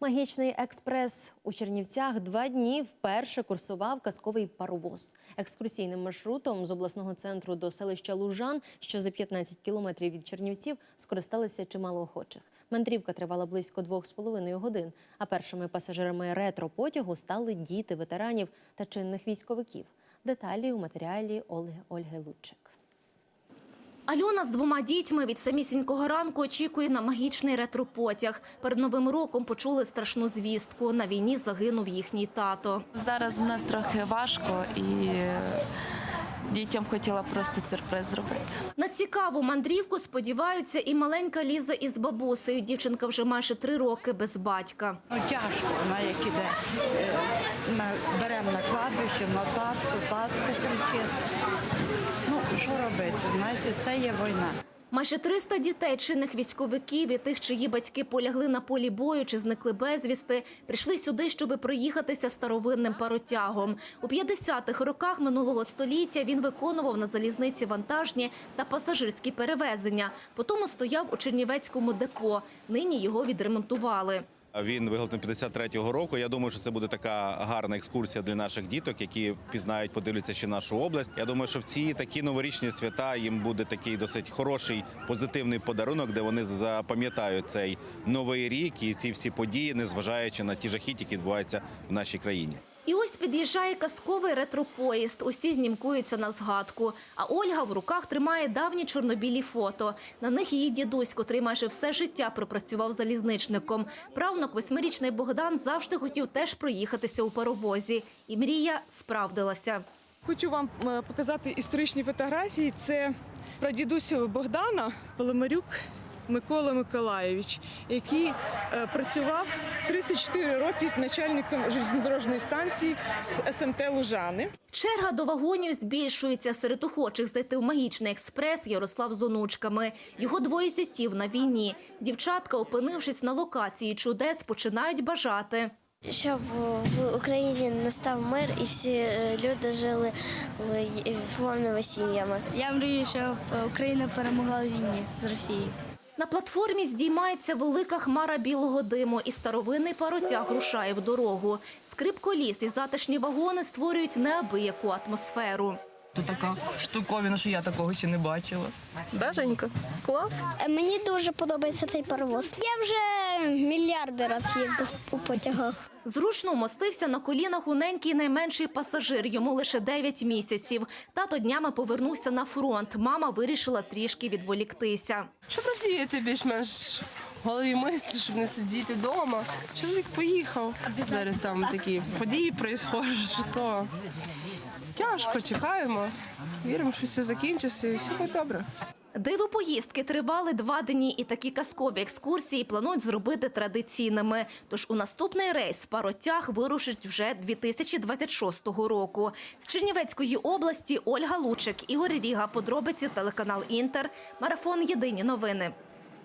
Магічний експрес у Чернівцях два дні вперше курсував казковий паровоз. Екскурсійним маршрутом з обласного центру до селища Лужан, що за 15 кілометрів від Чернівців, скористалися чимало охочих. Мандрівка тривала близько двох з половиною годин. А першими пасажирами ретро-потягу стали діти ветеранів та чинних військовиків. Деталі у матеріалі Ольги Ольги Лучик. Альона з двома дітьми від самісінького ранку очікує на магічний ретропотяг. Перед новим роком почули страшну звістку. На війні загинув їхній тато. Зараз у нас трохи важко і е, дітям хотіла просто сюрприз зробити. На цікаву мандрівку сподіваються і маленька Ліза із бабусею. Дівчинка вже майже три роки без батька. Ну, тяжко, вона як іде. Е, на- Беремо на кладбище, на татку, татку кричить. Знаєте, це є війна. Майже 300 дітей чинних військовиків і тих, чиї батьки полягли на полі бою чи зникли безвісти, прийшли сюди, щоб проїхатися старовинним паротягом. У 50-х роках минулого століття він виконував на залізниці вантажні та пасажирські перевезення. Потім стояв у Чернівецькому депо. Нині його відремонтували. Він виготовлений 53-го року. Я думаю, що це буде така гарна екскурсія для наших діток, які пізнають, подивляться ще нашу область. Я думаю, що в ці такі новорічні свята їм буде такий досить хороший позитивний подарунок, де вони запам'ятають цей новий рік і ці всі події, незважаючи на ті жахіт, які відбуваються в нашій країні. І ось під'їжджає казковий ретропоїзд. Усі знімкуються на згадку. А Ольга в руках тримає давні чорнобілі фото. На них її дідусь, котрий майже все життя пропрацював залізничником. Правнук восьмирічний Богдан завжди хотів теж проїхатися у паровозі. І мрія справдилася. Хочу вам е, показати історичні фотографії. Це прадідуся Богдана Поломарюк Микола Миколаєвич, який е, працював 34 роки начальником железнодорожної станції СМТ Лужани. Черга до вагонів збільшується. Серед охочих зайти в магічний експрес Ярослав з онучками. Його двоє зятів на війні. Дівчатка, опинившись на локації чудес, починають бажати. Щоб в Україні настав мир і всі е, люди жили повними сім'ями. Я мрію, щоб Україна перемогла в війні з Росією. На платформі здіймається велика хмара білого диму, і старовинний паротяг рушає в дорогу. Скрип коліс і затишні вагони створюють неабияку атмосферу. Тут така штуковина, що я такого ще не бачила. Даженька, клас. Е, Мені дуже подобається цей паровоз. Я вже мільярди разів їздив у потягах. Зручно вмостився на колінах уненький найменший пасажир. Йому лише 9 місяців. Тато днями повернувся на фронт. Мама вирішила трішки відволіктися. Щоб розвіяти більш-менш в голові мислі, щоб не сидіти вдома. Чоловік поїхав. Зараз там такі події відбуваються, що то тяжко, чекаємо. Віримо, що все закінчиться і все буде добре. Диво поїздки тривали два дні, і такі казкові екскурсії планують зробити традиційними. Тож у наступний рейс паротяг вирушить вже 2026 року. З Чернівецької області Ольга Лучик, Ігор Ріга, подробиці телеканал Інтер, марафон Єдині новини.